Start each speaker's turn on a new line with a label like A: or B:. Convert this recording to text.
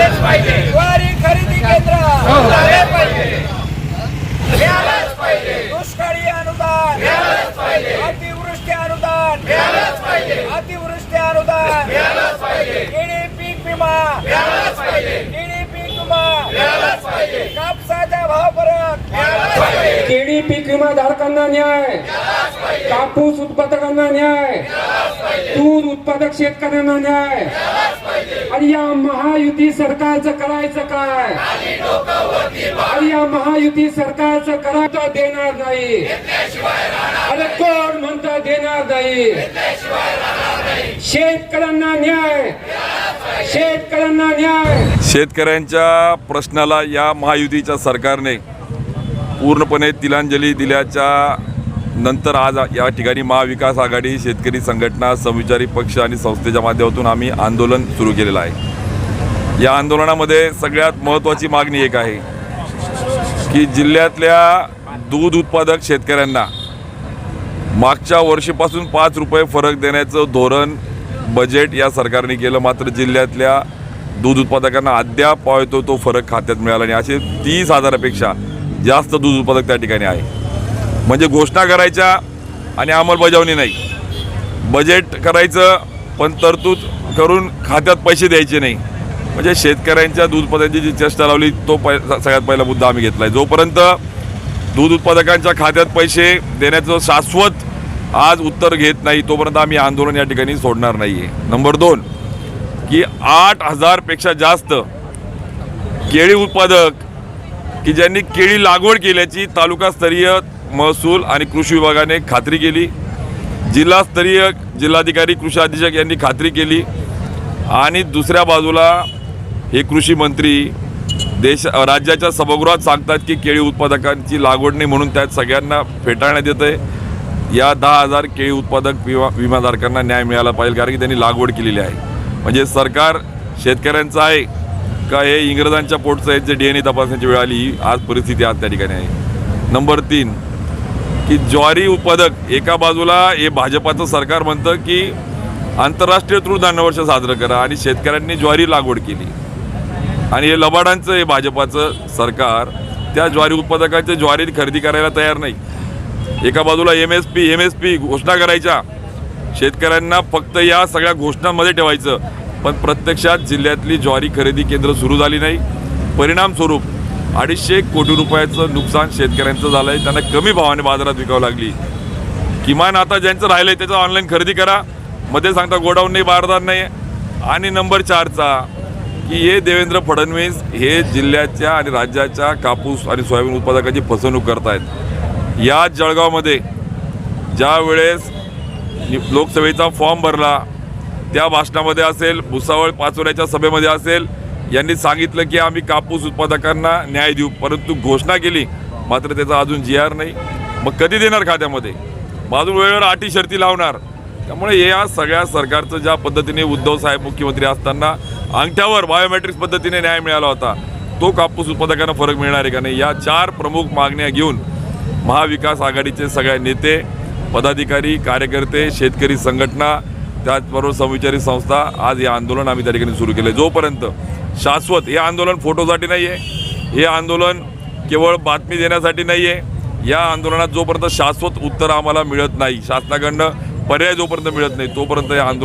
A: झालेच पाहिजे.
B: ज्वारी खरेदी केंद्र
A: झाले पाहिजे.
B: मिळालंच पाहिजे. दुष्काळी अनुदान. अतिवृष्टी अनुदान. अतिवृष्टी अनुदान. केळी पीक विमा. केळी पीक विमा. कापसाचा भाव फरक
C: केळी पीक विमा धारकांना न्याय. कापूस उत्पादकांना न्याय. दूध उत्पादक शेतकऱ्यांना न्याय. आणि या महायुती सरकारचं करायचं काय? आणि या महायुती सरकारचं करायचं देणार नाही. अरे कोण म्हणता देणार नाही? शेतकऱ्यांना न्याय. शेतकऱ्यांना न्याय.
D: शेतकऱ्यांच्या प्रश्नाला या महायुतीच्या सरकारने पूर्णपणे तिलांजली दिल्याच्या नंतर आज या ठिकाणी महाविकास आघाडी शेतकरी संघटना समविचारी पक्ष आणि संस्थेच्या माध्यमातून आम्ही आंदोलन सुरू केलेलं आहे. या आंदोलनामध्ये सगळ्यात महत्त्वाची मागणी एक आहे की जिल्ह्यातल्या दूध उत्पादक शेतकऱ्यांना मागच्या वर्षीपासून पाच रुपये फरक देण्याचं धोरण बजेट या सरकारने केलं. मात्र जिल्ह्यातल्या दूध उत्पादकांना अद्याप पावतो तो फरक खात्यात मिळाला आणि असे तीस हजारापेक्षा जास्त दूध उत्पादक त्या ठिकाणी आहे. म्हणजे घोषणा करायच्या आणि अंमलबजावणी नाही. बजेट करायचं पण तरतूद करून खात्यात पैसे द्यायचे नाही. म्हणजे शेतकऱ्यांच्या दूध उत्पादनाची जी चेष्टा लावली तो पै सगळ्यात पहिला मुद्दा आम्ही घेतला आहे जोपर्यंत दूध उत्पादकांच्या खात्यात पैसे देण्याचं शाश्वत आज उत्तर घेत नाही तोपर्यंत आम्ही आंदोलन या ठिकाणी सोडणार नाही आहे नंबर दोन की आठ हजारपेक्षा जास्त केळी उत्पादक की ज्यांनी केळी लागवड केल्याची तालुकास्तरीय महसूल आणि कृषी विभागाने खात्री केली. जिल्हास्तरीय जिल्हाधिकारी कृषी अधीक्षक यांनी खात्री केली. आणि दुसऱ्या बाजूला हे कृषी मंत्री देश राज्याच्या सभागृहात सांगतात की केळी उत्पादकांची लागवड नाही म्हणून त्यात सगळ्यांना फेटाळण्यात येतं आहे. या दहा हजार केळी उत्पादक विमा विमाधारकांना न्याय मिळाला पाहिजे कारण की त्यांनी लागवड केलेली आहे. म्हणजे सरकार शेतकऱ्यांचं आहे का हे इंग्रजांच्या पोटचं आहे जे डी एन ए तपासण्याची वेळ आली ही आज परिस्थिती आज त्या ठिकाणी आहे. नंबर तीन की ज्वारी उत्पादक एका बाजूला हे भाजपाचं सरकार म्हणतं की आंतरराष्ट्रीय तृणधान्य वर्ष साजरं करा आणि शेतकऱ्यांनी ज्वारी लागवड केली. आणि हे लबाडांचं हे भाजपाचं सरकार त्या ज्वारी उत्पादकाचे ज्वारी खरेदी करायला तयार नाही. एका बाजूला M S P M S P घोषणा करायच्या. शेतकऱ्यांना फक्त या सगळ्या घोषणांमध्ये ठेवायचं. पण प्रत्यक्षात जिल्ह्यातली ज्वारी खरेदी केंद्र सुरू झाली नाही. परिणामस्वरूप अडीचशे कोटी रुपयाचं नुकसान शेतकऱ्यांचं झालं आहे त्यांना कमी भावाने बाजारात विकावं लागली. किमान आता ज्यांचं राहिलं आहे त्याचं ऑनलाईन खरेदी करा. मध्ये सांगता गोडाऊन नाही बारदार नाही आणि नंबर चारचा की हे देवेंद्र फडणवीस हे जिल्ह्याच्या आणि राज्याच्या कापूस आणि सोयाबीन उत्पादकाची फसवणूक करतायत. या जळगावमध्ये ज्या वेळेस लोकसभेचा फॉर्म भरला त्या भाषणामध्ये असेल भुसावळ पाचोऱ्याच्या सभेमध्ये असेल यांनी सांगितलं की आम्ही कापूस उत्पादकांना न्याय देऊ परंतु घोषणा केली. मात्र त्याचा अजून जी आर नाही. मग कधी देणार खात्यामध्ये? मग अजून वेळेवर अटी शर्ती लावणार. त्यामुळे या सगळ्या सरकारचं ज्या पद्धतीने उद्धव साहेब मुख्यमंत्री असताना अंगठ्यावर बायोमेट्रिक्स पद्धतीने न्याय मिळाला होता तो कापूस उत्पादकांना फरक मिळणार आहे का नाही? या चार प्रमुख मागण्या घेऊन महाविकास आघाडीचे सगळे नेते पदाधिकारी कार्यकर्ते शेतकरी संघटना त्याचबरोबर समविचारी संस्था आज हे आंदोलन आम्ही त्या ठिकाणी सुरू केलं जोपर्यंत शाश्वत हे आंदोलन फोटोसाठी नाही आहे हे आंदोलन केवळ बातमी देण्यासाठी नाही आहे या आंदोलनात जोपर्यंत शाश्वत उत्तर आम्हाला मिळत नाही शासनाकडनं पर्याय जोपर्यंत मिळत नाही तोपर्यंत हे आंदोलन